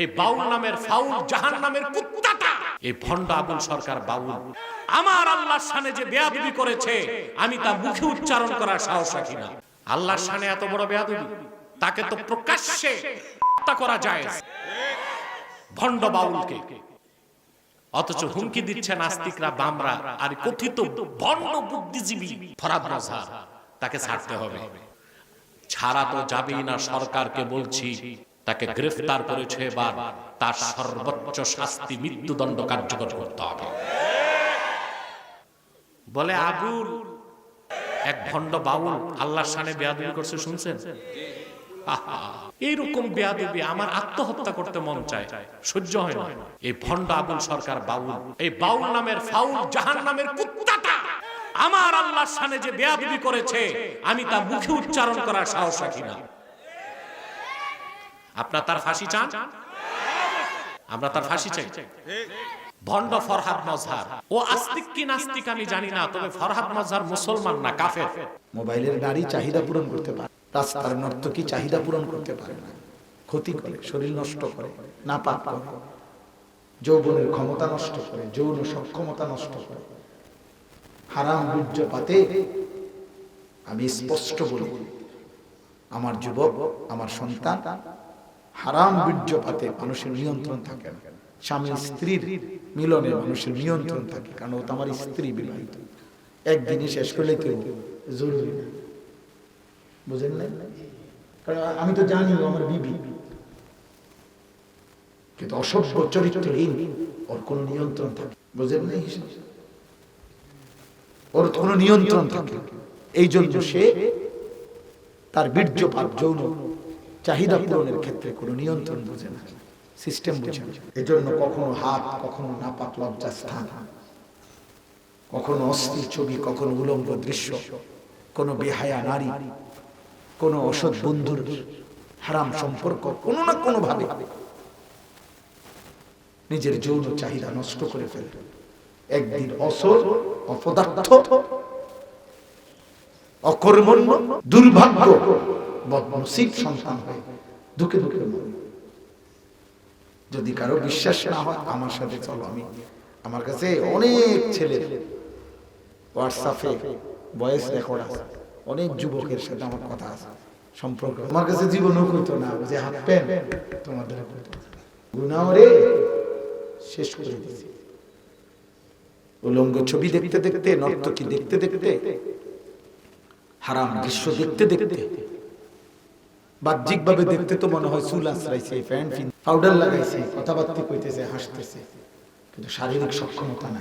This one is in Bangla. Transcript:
এই বাউল নামের ফাউল জাহান নামের কুত্তাটা। এই ভণ্ড আবুল সরকার বাউল। আমার আল্লাহর সানে যে বেয়াদবি করেছে, আমি তা মুখে উচ্চারণ করার সাহস রাখি না। আল্লাহর সানে এত বড় বেয়াদবি, তাকে তো প্রকাশ্যে হত্যা করা যায়। ভণ্ড বাউলকে। অথচ হুমকি দিচ্ছে নাস্তিকরা, বামরা, আর কথিত ভণ্ড বুদ্ধিজীবী ফরাদ তাকে ছাড়তে হবে। ছাড়া তো যাবেই না সরকারকে বলছি। তাকে গ্রেফতার করেছে এবার তার সর্বোচ্চ শাস্তি মৃত্যুদণ্ড কার্যকর করতে হবে। বলে আবুল এক ভণ্ড বাউল আল্লাহর সানে বেয়াদবি করছে শুনছেন? এইরকম বেয়াদবি আমার আত্মহত্যা করতে মন চায়। সহ্য হয় না। এই ভণ্ড আবুল সরকার বাউল এই বাউল নামের ফাউল জাহান নামের কুত্তাটা আমার আল্লাহর সানে যে বেয়াদবি করেছে আমি তা মুখে উচ্চারণ করার সাহস রাখি না। আপনার তার ফাঁসি চান? আমরা তার ফাঁসি চাই। ভণ্ড ফরহাদ মজহার। ও আস্তিক কি নাস্তিক আমি জানি না, তবে ফরহাদ মজহার মুসলমান না, কাফের। মোবাইলের গাড়ি চাহিদা পূরণ করতে পারে, রাস্তার নর্তকী চাহিদা পূরণ করতে পারে না, ক্ষতি করে, শরীর নষ্ট করে না পাপ করে, যৌবনের ক্ষমতা নষ্ট করে, যৌন সক্ষমতা নষ্ট করে, হারাম বীর্যপাতে আমি স্পষ্ট বলি, আমার যুবক, আমার সন্তান হারাম বীর্যপাতে মানুষের নিয়ন্ত্রণ থাকে। স্বামী স্ত্রীর মিলনে মানুষের নিয়ন্ত্রণ থাকে, কারণ ও তো আমার স্ত্রী বিবাহিত। একদিনই শেষ করলে কেউ জরুরি না। বুঝেন না কারণ আমি তো জানি আমার বিবি। কিন্তু অসভ্য চরিত্রহীন ওর কোনো নিয়ন্ত্রণ থাকে। বুঝেন না ওর কোনো নিয়ন্ত্রণ থাকে। এই জন্য সে তার বীর্যপাত যৌন চাহিদা পূরণের ক্ষেত্রে কোনো নিয়ন্ত্রণ বুঝে না, সিস্টেম বুঝে না। এজন্য কখনো হাত, কখনো নাপাক লজ্জা স্থান, কখনো অস্থির ছবি, কখনো উলঙ্গ দৃশ্য, কোনো বেহায়া নারী, কোনো অসৎ বন্ধুর হারাম সম্পর্ক, কোনো না কোনো ভাবে নিজের যৌন চাহিদা নষ্ট করে ফেলে একদিন অসল অপদার্থ, অকর্মণ্য, দুর্ভাগ্য বদনসিব সন্তান হয়ে দুঃখে দুঃখে মরবে। যদি কারও বিশ্বাস না হয়, আমার সাথে চলো আমি। আমার কাছে অনেক ছেলে হোয়াটসঅ্যাপে ভয়েস রেকর্ড আছে। অনেক যুবকের সাথে আমার কথা আছে, সম্পর্ক আমার কাছে জীবনও কইতো না, যে হাত পেন তোমাদের গুনাও রে, শেষ করে দিয়েছি। উলঙ্গ ছবি দেখতে দেখতে, নর্তকী দেখতে দেখতে, হারাম দৃশ্য দেখতে দেখতে বাহ্যিক ভাবে দেখতে তো মনে হয় চুল আশ্রাইছে প্যান্ট পাউডার লাগাইছে, কথাবার্তা কইতেছে, হাসতেছে। কিন্তু শারীরিক সক্ষমতা